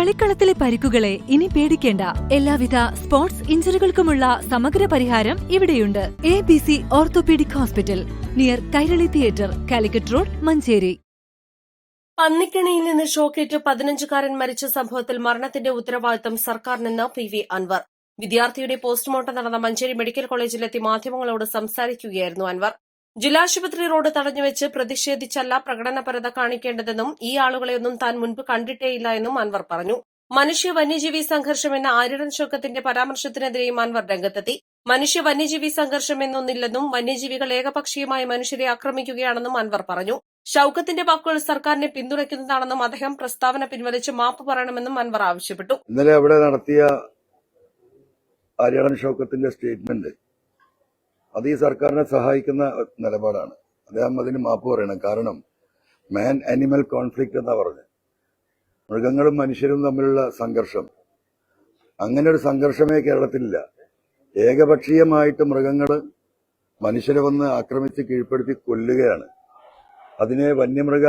കളിക്കളത്തിലെ പരിക്കുകളെ ഇനി പേടിക്കേണ്ട. എല്ലാവിധ സ്പോർട്സ് ഇഞ്ചുറികൾക്കുമുള്ള സമഗ്ര പരിഹാരം ഇവിടെയുണ്ട്. A B C orthopaedic hospital near Kairali theatre Calicut road Manjeri. പന്നിക്കണിയിൽ നിന്ന് ഷോക്കേറ്റ് പതിനഞ്ചുകാരൻ മരിച്ച സംഭവത്തിൽ മരണത്തിന്റെ ഉത്തരവാദിത്തം സർക്കാരിനെന്ന് പി വി അൻവർ. വിദ്യാർത്ഥിയുടെ പോസ്റ്റ്മോർട്ടം നടന്ന മഞ്ചേരി മെഡിക്കൽ കോളേജിലെത്തി മാധ്യമങ്ങളോട് സംസാരിക്കുകയായിരുന്നു അൻവർ. ജില്ലാശുപത്രി റോഡ് തടഞ്ഞുവെച്ച് പ്രതിഷേധിച്ചല്ല പ്രകടനപരത കാണിക്കേണ്ടതെന്നും ഈ ആളുകളെയൊന്നും താൻ മുൻപ് കണ്ടിട്ടേയില്ല എന്നും അൻവർ പറഞ്ഞു. മനുഷ്യ വന്യജീവി സംഘർഷം എന്ന ആര്യടൻ ശോക്കത്തിന്റെ പരാമർശത്തിനെതിരെയും അൻവർ രംഗത്തെത്തി. മനുഷ്യ വന്യജീവി സംഘർഷം എന്നൊന്നില്ലെന്നും വന്യജീവികൾ ഏകപക്ഷീയമായി മനുഷ്യരെ ആക്രമിക്കുകയാണെന്നും അൻവർ പറഞ്ഞു. ഷൌക്കത്തിന്റെ വാക്കുകൾ സർക്കാരിനെ പിന്തുണയ്ക്കുന്നതാണെന്നും അദ്ദേഹം പ്രസ്താവന പിൻവലിച്ച് മാപ്പ് പറയണമെന്നും അൻവർ ആവശ്യപ്പെട്ടു. ഇന്നലെ അവിടെ നടത്തിയ ആര്യാടൻ ഷൗക്കത്തിന്റെ സ്റ്റേറ്റ്മെന്റ് അത് ഈ സർക്കാരിനെ സഹായിക്കുന്ന നിലപാടാണ്. അദ്ദേഹം അതിന് മാപ്പ് പറയണം. കാരണം മാൻ ആനിമൽ കോൺഫ്ലിക്റ്റ് എന്നാ പറഞ്ഞത് മൃഗങ്ങളും മനുഷ്യരും തമ്മിലുള്ള സംഘർഷം. അങ്ങനെ ഒരു സംഘർഷമേ കേരളത്തിലില്ല. ഏകപക്ഷീയമായിട്ട് മൃഗങ്ങൾ മനുഷ്യരെ വന്ന് ആക്രമിച്ച് കീഴ്പ്പെടുത്തി കൊല്ലുകയാണ്. അതിനെ വന്യമൃഗ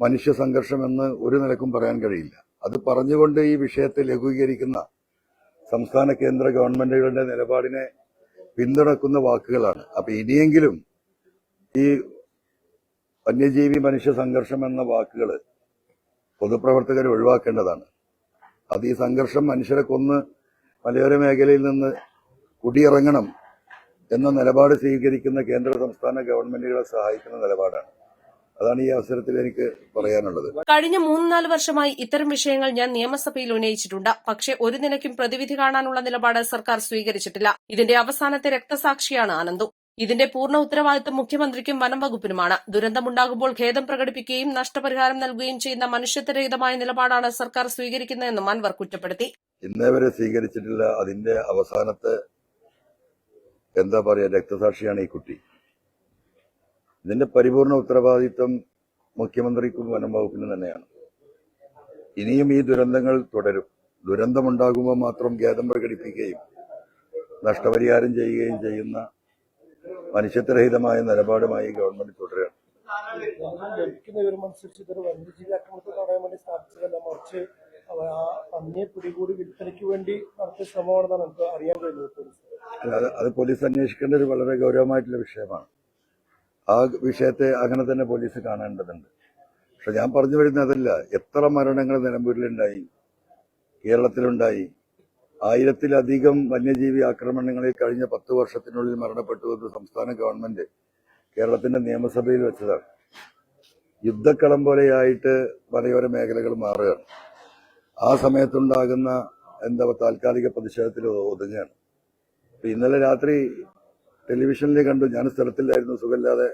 മനുഷ്യ സംഘർഷം എന്ന് ഒരു നിലക്കും പറയാൻ കഴിയില്ല. അത് പറഞ്ഞുകൊണ്ട് ഈ വിഷയത്തെ ലഘൂകരിക്കുന്ന സംസ്ഥാന കേന്ദ്ര ഗവൺമെന്റുകളുടെ നിലപാടിനെ പിന്തുണക്കുന്ന വാക്കുകളാണ്. അപ്പൊ ഇനിയെങ്കിലും ഈ വന്യജീവി മനുഷ്യ സംഘർഷം എന്ന വാക്കുകൾ പൊതുപ്രവർത്തകർ ഒഴിവാക്കേണ്ടതാണ്. അത് ഈ സംഘർഷം മനുഷ്യരെ കൊന്ന് മലയോര മേഖലയിൽ നിന്ന് കുടിയിറങ്ങണം എന്ന നിലപാട് സ്വീകരിക്കുന്ന കേന്ദ്ര സംസ്ഥാന ഗവൺമെന്റുകളെ സഹായിക്കുന്ന നിലപാടാണ്. അതാണ് ഈ അവസരത്തിൽ എനിക്ക് പറയാനുള്ളത്. കഴിഞ്ഞ മൂന്ന് നാല് വർഷമായി ഇത്തരം വിഷയങ്ങൾ ഞാൻ നിയമസഭയിൽ ഉന്നയിച്ചിട്ടുണ്ട്. പക്ഷേ ഒരു നിലയ്ക്കും പ്രതിവിധി കാണാനുള്ള നിലപാട് സർക്കാർ സ്വീകരിച്ചിട്ടില്ല. ഇതിന്റെ അവസാനത്തെ രക്തസാക്ഷിയാണ് ആനന്ദു. ഇതിന്റെ പൂർണ ഉത്തരവാദിത്തം മുഖ്യമന്ത്രിക്കും വനം വകുപ്പിനുമാണ്. ദുരന്തമുണ്ടാകുമ്പോൾ ഖേദം പ്രകടിപ്പിക്കുകയും നഷ്ടപരിഹാരം നൽകുകയും ചെയ്യുന്ന മനുഷ്യത്വരഹിതമായ നിലപാടാണ് സർക്കാർ സ്വീകരിക്കുന്നതെന്നും അൻവർ കുറ്റപ്പെടുത്തി. ഇന്നേ വരെ സ്വീകരിച്ചിട്ടില്ല. അതിന്റെ അവസാനത്തെ എന്താ പറയാ രക്തസാക്ഷിയാണ് ഈ കുട്ടി. ഇതിന്റെ പരിപൂർണ ഉത്തരവാദിത്വം മുഖ്യമന്ത്രിക്കും വനം വകുപ്പിനും തന്നെയാണ്. ഇനിയും ഈ ദുരന്തങ്ങൾ തുടരും. ദുരന്തമുണ്ടാകുമ്പോൾ മാത്രം ഖേദം പ്രകടിപ്പിക്കുകയും നഷ്ടപരിഹാരം ചെയ്യുകയും ചെയ്യുന്ന മനുഷ്യത്വരഹിതമായ നിലപാടുമായി ഗവൺമെന്റ് തുടരുകയാണ്. വിൽപ്പനയ്ക്ക് വേണ്ടി പോലീസ് അത് പോലീസ് അന്വേഷിക്കേണ്ട ഒരു വളരെ ഗൗരവമായിട്ടുള്ള വിഷയമാണ്. ആ വിഷയത്തെ അങ്ങനെ തന്നെ പോലീസ് കാണേണ്ടതുണ്ട്. പക്ഷെ ഞാൻ പറഞ്ഞു വരുന്നത് അതല്ല. എത്ര മരണങ്ങൾ നിലമ്പൂരിലുണ്ടായി കേരളത്തിലുണ്ടായി. ആയിരത്തിലധികം വന്യജീവി ആക്രമണങ്ങളിൽ കഴിഞ്ഞ പത്ത് വർഷത്തിനുള്ളിൽ മരണപ്പെട്ടു എന്ന് സംസ്ഥാന ഗവൺമെന്റ് കേരളത്തിന്റെ നിയമസഭയിൽ വെച്ചതാണ്. യുദ്ധക്കളം പോലെയായിട്ട് മലയോര മേഖലകൾ മാറുകയാണ്. ആ സമയത്തുണ്ടാകുന്ന എന്താ താൽക്കാലിക പ്രതിഷേധത്തിൽ ഒതുങ്ങുകയാണ്. ഇന്നലെ രാത്രി ടെലിവിഷനിൽ കണ്ടു. ഞാൻ സ്ഥലത്തില്ലായിരുന്നു. സുഖമില്ലാതെ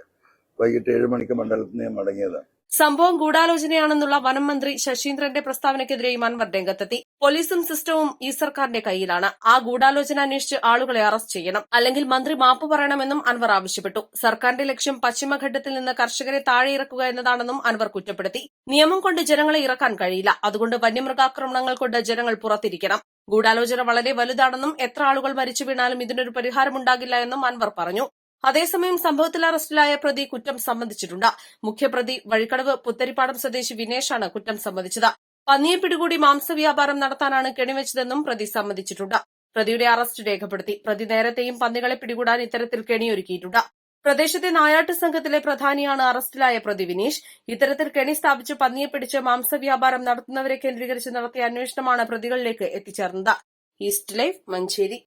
വൈകിട്ട് ഏഴ് മണിക്ക് മണ്ഡലത്തിൽ നിന്ന് മടങ്ങിയതാണ്. സംഭവം ഗൂഢാലോചനയാണെന്നുള്ള വനം മന്ത്രി ശശീന്ദ്രന്റെ പ്രസ്താവനയ്ക്കെതിരെയും അൻവർ രംഗത്തെത്തി. പോലീസും സിസ്റ്റവും ഈ സർക്കാരിന്റെ കയ്യിലാണ്. ആ ഗൂഢാലോചന അന്വേഷിച്ച് ആളുകളെ അറസ്റ്റ് ചെയ്യണം. അല്ലെങ്കിൽ മന്ത്രി മാപ്പ് പറയണമെന്നും അൻവർ ആവശ്യപ്പെട്ടു. സർക്കാരിന്റെ ലക്ഷ്യം പശ്ചിമഘട്ടത്തിൽ നിന്ന് കർഷകരെ താഴെ ഇറക്കുക എന്നതാണെന്നും അൻവർ കുറ്റപ്പെടുത്തി. നിയമം കൊണ്ട് ജനങ്ങളെ ഇറക്കാൻ കഴിയില്ല. അതുകൊണ്ട് വന്യമൃഗാക്രമണങ്ങൾ കൊണ്ട് ജനങ്ങൾ പുറത്തിരിക്കണം. ഗൂഢാലോചന വളരെ വലുതാണെന്നും എത്ര ആളുകൾ മരിച്ചു വീണാലും ഇതിനൊരു പരിഹാരമുണ്ടാകില്ല എന്നും അൻവർ പറഞ്ഞു. അതേസമയം സംഭവത്തിൽ അറസ്റ്റിലായ പ്രതി കുറ്റം സമ്മതിച്ചിട്ടുണ്ട്. മുഖ്യപ്രതി വഴിക്കടവ് പുത്തരിപ്പാടം സ്വദേശി വിനേഷാണ് കുറ്റം സമ്മതിച്ചത്. പന്നിയെ പിടികൂടി മാംസവ്യാപാരം നടത്താനാണ് കെണിവെച്ചതെന്നും പ്രതി സമ്മതിച്ചിട്ടുണ്ട്. പ്രതിയുടെ അറസ്റ്റ് രേഖപ്പെടുത്തി. പ്രതി നേരത്തെയും പന്നികളെ പിടികൂടാൻ ഇത്തരത്തിൽ കെണിയൊരുക്കിയിട്ടുണ്ട്. പ്രദേശത്തെ നായാട്ട് സംഘത്തിലെ പ്രധാനിയാണ് അറസ്റ്റിലായ പ്രതി വിനീഷ്. ഇത്തരത്തിൽ കെണി സ്ഥാപിച്ച് പന്നിയെ പിടിച്ച് മാംസവ്യാപാരം നടത്തുന്നവരെ കേന്ദ്രീകരിച്ച് നടത്തിയ അന്വേഷണമാണ് പ്രതികളിലേക്ക് എത്തിച്ചേർന്നത്. East life Manjeri.